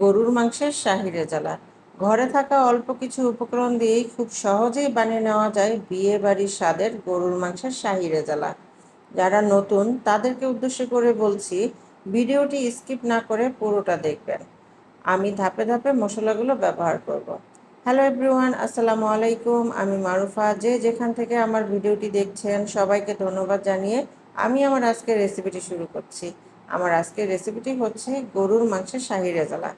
গরুর মাংসের শাহি রেজালা ঘরে থাকা অল্প কিছু উপকরণ দিয়েই খুব সহজেই বানিয়ে নেওয়া যায় বিয়ে বাড়ির স্বাদের গরুর মাংসের শাহি রেজালা যারা নতুন, তাদেরকে উদ্দেশ্য করে বলছি, ভিডিওটি স্কিপ না করে পুরোটা দেখবেন। আমি ধাপে ধাপে মশলাগুলো ব্যবহার করব। হ্যালো এভরিওয়ান, আসসালামু আলাইকুম। আমি মারুফা। যে যেখান থেকে আমার ভিডিওটি দেখছেন, সবাইকে ধন্যবাদ জানিয়ে আমি আমার আজকের রেসিপিটি শুরু করছি। আমার আজকের রেসিপিটি হচ্ছে গরুর মাংসের শাহি রেজালা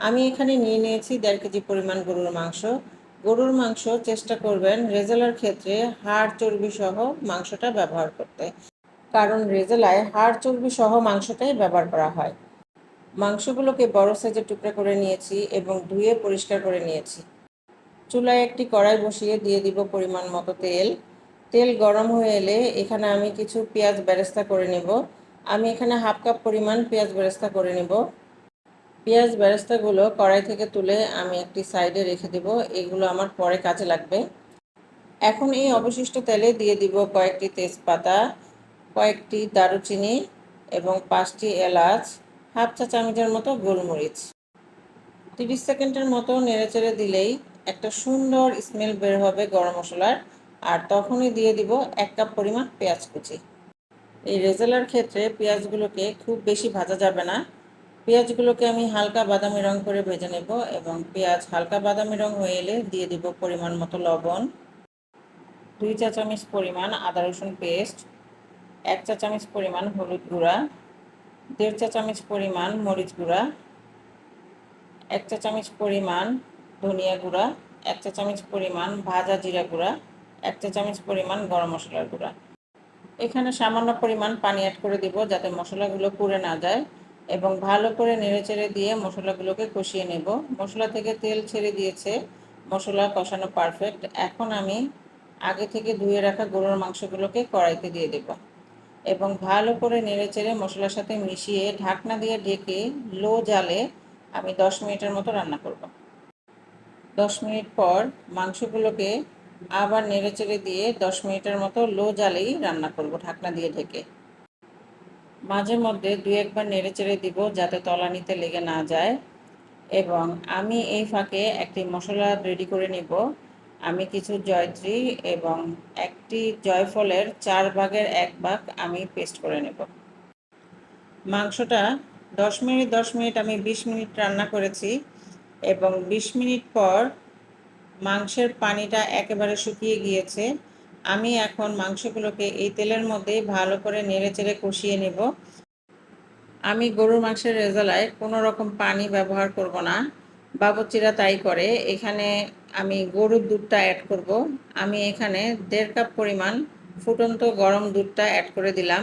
আমি এখানে নিয়ে নিয়েছি দেড় কেজি পরিমাণ গরুর মাংস। গরুর মাংস চেষ্টা করবেন রেজালার ক্ষেত্রে হাড় চর্বি সহ মাংসটা ব্যবহার করতে। কারণ রেজালায় হাড় চর্বি সহ মাংসটাই ব্যবহার করা হয়। মাংসগুলোকে বড় সাইজের টুকরা করে নিয়েছি এবং ধুয়ে পরিষ্কার করে নিয়েছি। চুলায় একটি কড়াই বসিয়ে দিয়ে দিব পরিমাণ মতো তেল। তেল গরম হয়ে এলে এখানে আমি কিছু পেঁয়াজ বেরেস্তা করে নেব। আমি এখানে হাফ কাপ পরিমাণ পেঁয়াজ বেরেস্তা করে নেব। পেঁয়াজ বেরেস্তাগুলো কড়াই থেকে তুলে আমি একটি সাইডে রেখে দেব। এগুলো আমার পরে কাজে লাগবে। এখন এই অবশিষ্ট তেলে দিয়ে দিব কয়েকটি তেজপাতা, কয়েকটি দারুচিনি এবং পাঁচটি এলাচ, হাফ চা চামচের মতো গোলমরিচ। তিরিশ সেকেন্ডের মতো নেড়েচেড়ে দিলেই একটা সুন্দর স্মেল বের হবে গরম মশলার। আর তখনই দিয়ে দিব এক কাপ পরিমাণ পেঁয়াজ কুচি। এই রেজালার ক্ষেত্রে পেঁয়াজগুলোকে খুব বেশি ভাজা যাবে না। পেঁয়াজগুলোকে আমি হালকা বাদামি রং করে ভেজে নেব এবং পেঁয়াজ হালকা বাদামি রং হয়ে এলে দিয়ে দিব পরিমাণ মতো লবণ, দুই চা চামচ পরিমাণ আদা রসুন পেস্ট, এক চা চামচ পরিমাণ হলুদ গুঁড়া, দেড় চা চামচ পরিমাণ মরিচ গুঁড়া, এক চা চামচ পরিমাণ ধনিয়া গুঁড়া, এক চা চামচ পরিমাণ ভাজা জিরা গুঁড়া, এক চা চামচ পরিমাণ গরম মশলার গুঁড়া। এখানে সামান্য পরিমাণ পানি অ্যাড করে দিব যাতে মশলাগুলো পুড়ে না যায়। এবং ভালো করে নেড়েচেড়ে দিয়ে মশলাগুলোকে কষিয়ে নেব। মশলা থেকে তেল ছেড়ে দিয়েছে। মশলা কষানো পারফেক্ট এখন আমি আগে থেকে ধুয়ে রাখা গরুর মাংসগুলোকে কড়াইতে দিয়ে দেব এবং ভালো করে নেড়েচেড়ে মশলার সাথে মিশিয়ে ঢাকনা দিয়ে ঢেকে লো জালে আমি দশ মিনিটের মতো রান্না করব। দশ মিনিট পর মাংসগুলোকে আবার নেড়েচেড়ে দিয়ে দশ মিনিটের মতো লো জালেই রান্না করব ঢাকনা দিয়ে ঢেকে। মাঝে মধ্যে দু একবার নেড়েচেড়ে দিব যাতে তলানিতে লেগে না যায়। এবং আমি এই ফাঁকে একটি মশলা রেডি করে নিব। আমি কিছু জয়ত্রী এবং একটি জয়ফলের চার ভাগের এক ভাগ আমি পেস্ট করে নেব। মাংসটা দশ মিনিট দশ মিনিট আমি বিশ মিনিট রান্না করেছি এবং বিশ মিনিট পর মাংসের পানিটা একেবারে শুকিয়ে গিয়েছে। আমি এখন মাংসগুলোকে এই তেলের মধ্যে ভালো করে নেড়ে চেড়ে কষিয়ে নেব। আমি গরুর মাংসের রেজালায় কোনো রকম পানি ব্যবহার করব না। বাবুচিরা তাই করে। এখানে আমি গরুর দুধটা অ্যাড করব। আমি এখানে দেড় কাপ পরিমাণ ফুটন্ত গরম দুধটা অ্যাড করে দিলাম।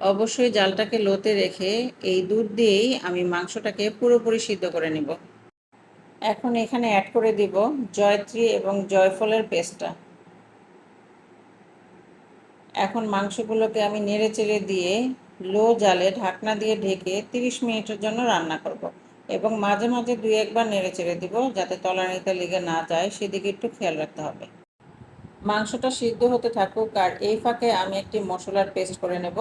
অবশ্যই জালটাকে লোতে রেখে এই দুধ দিয়েই আমি মাংসটাকে পুরোপুরি সিদ্ধ করে নেব। এখন এখানে অ্যাড করে দিব জয়ত্রী এবং জয়ফলের পেস্টটা। এখন মাংসগুলোকে আমি নেড়ে চেড়ে দিয়ে লো জালে ঢাকনা দিয়ে ঢেকে 30 মিনিটের জন্য রান্না করব। এবং মাঝে মাঝে দুই একবার নেড়ে চেড়ে দিব যাতে তলানিতে লেগে না যায়, সেদিকে একটু খেয়াল রাখতে হবে মাংসটা সিদ্ধ হতে থাকুক আর এই ফাঁকে আমি একটি মশলার পেস্ট করে নেব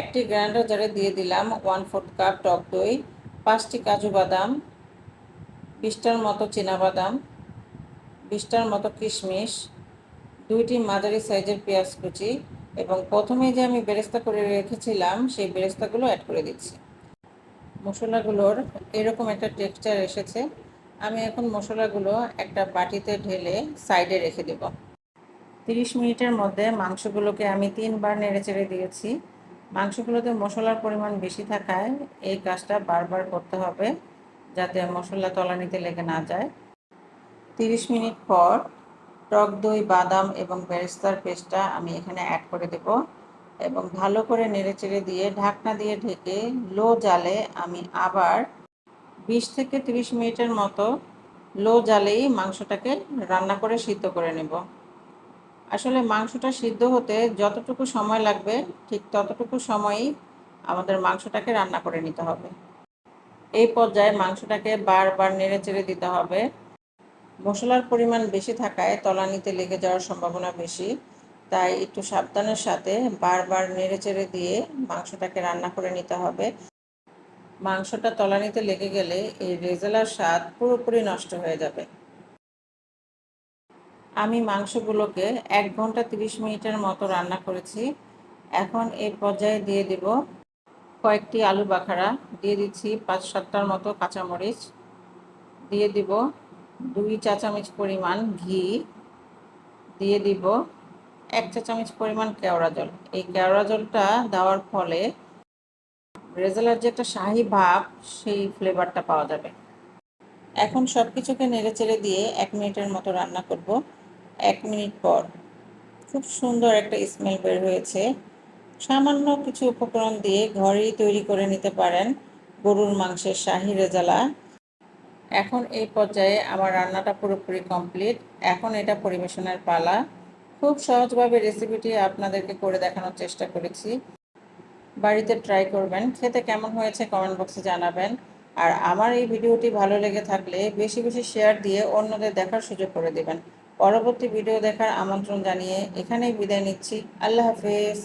একটি গ্রাইন্ডার জারে দিয়ে দিলাম ওয়ান ফোর্থ কাপ টক দই, পাঁচটি কাজু বাদাম, বিশটার মতো বাদাম বিশটার মতো কিশমিশ, দুইটি মাঝারি সাইজের পেঁয়াজ কুচি এবং প্রথমে যে আমি বেরেস্তা করে রেখেছিলাম, সেই বেরেস্তাগুলো অ্যাড করে দিচ্ছি। মশলাগুলোর এরকম একটা টেক্সচার এসেছে। আমি এখন মশলাগুলো একটা বাটিতে ঢেলে সাইডে রেখে দেব। তিরিশ মিনিটের মধ্যে মাংসগুলোকে আমি তিনবার নেড়ে চেড়ে দিয়েছি। মাংসগুলোতে মশলার পরিমাণ বেশি থাকায় এই কাজটা বারবার করতে হবে, যাতে মশলা তলানিতে লেগে না যায়। তিরিশ মিনিট পর টক দই, বাদাম এবং বেরেস্তার পেস্টটা আমি এখানে অ্যাড করে দেব এবং ভালো করে নেড়েচেড়ে দিয়ে ঢাকনা দিয়ে ঢেকে লো জালে আমি আবার বিশ থেকে তিরিশ মিনিটের মতো লো জালেই মাংসটাকে রান্না করে সিদ্ধ করে নেব। আসলে মাংসটা সিদ্ধ হতে যতটুকু সময় লাগবে, ঠিক ততটুকু সময়ই আমাদের মাংসটাকে রান্না করে নিতে হবে। এই পর্যায়ে মাংসটাকে বারবার নেড়ে চেড়ে দিতে হবে। মশলার পরিমাণ বেশি থাকায় তলানিতে লেগে যাওয়ার সম্ভাবনা বেশি, তাই একটু সাবধানের সাথে বারবার নেড়ে চেড়ে দিয়ে মাংসটাকে রান্না করে নিতে হবে। মাংসটা তলানিতে লেগে গেলে এই রেজালার স্বাদ পুরোপুরি নষ্ট হয়ে যাবে। আমি মাংসগুলোকে এক ঘণ্টা তিরিশ মিনিটের মতো রান্না করেছি। এখন এই পর্যায়ে দিয়ে দিব কয়েকটি আলু বাখারা, দিয়ে দিচ্ছি পাঁচ সাতটার মতো কাঁচামরিচ, দিয়ে দিব দুই চা চামচ পরিমাণ ঘি দিয়ে দিব। এক চা চামচ পরিমাণ কেওড়া জল। এই কেওড়া জলটা দেওয়ার ফলে রেজালার যে একটা শাহি ভাব, সেই ফ্লেভারটা পাওয়া যাবে। এখন সব কিছুকে নেড়ে চেড়ে দিয়ে এক মিনিটের মতো রান্না করব। এক মিনিট পর খুব সুন্দর একটা স্মেল বের হয়েছে। সামান্য কিছু উপকরণ দিয়ে ঘরেই তৈরি করে নিতে পারেন গরুর মাংসের শাহি রেজালা। এখন এই পর্যায়ে আমার রান্নাটা পুরোপুরি কমপ্লিট। এখন এটা পরিবেশনের পালা। খুব সহজভাবে রেসিপিটি আপনাদেরকে করে দেখানোর চেষ্টা করেছি। বাড়িতে ট্রাই করবেন। খেতে কেমন হয়েছে কমেন্ট বক্সে জানাবেন। আর আমার এই ভিডিওটি ভালো লেগে থাকলে বেশি বেশি শেয়ার দিয়ে অন্যদের দেখার সুযোগ করে দেবেন। পরবর্তী ভিডিও দেখার আমন্ত্রণ জানিয়ে এখানেই বিদায় নিচ্ছি। আল্লাহ হাফেজ।